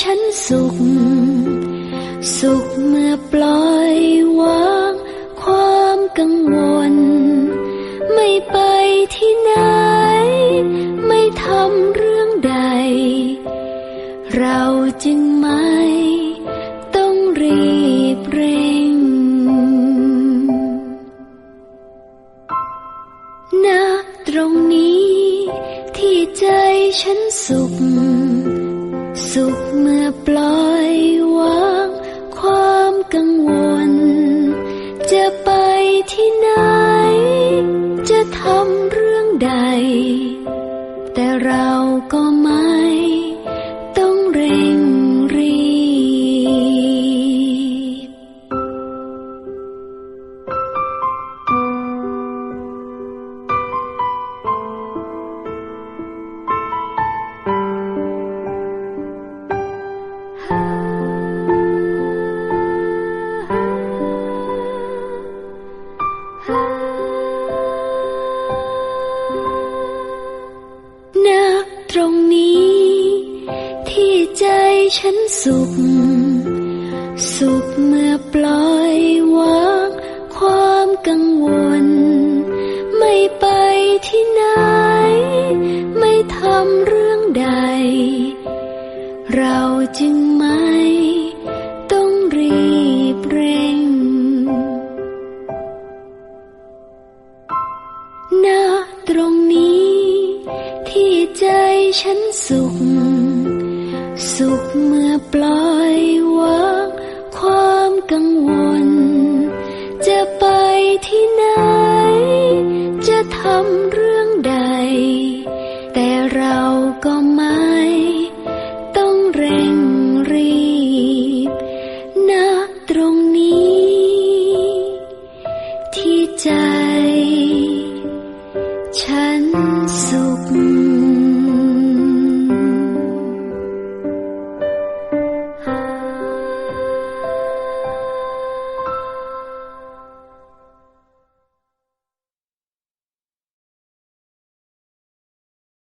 ฉันสุข สุขเมื่อปล่อยวางความกังวล ไม่ไปที่ไหน ไม่ทำเรื่องใด เราจึงไม่ต้องรีบเร่งณตรงนี้ที่ใจฉันสุข ปล่อยวางความกังวล จะไปที่ไหน จะทำเรื่องใด แต่เราก็ไม่ ตรงนี้ ที่ใจฉันสุข สุขเมื่อปล่อยวางความกังวล ไม่ไปที่ไหน ไม่ทำเรื่องใด เราจึงไม่ต้องรีบเร่งณตรงนี้ที่ใจ ฉันสุข สุขเมื่อปล่อยวางความกังวล จะไปที่ไหน จะทำเรื่องใด แต่เราก็ไม่ ต้องเร่งรีบนณตรงนี้ ที่ใจ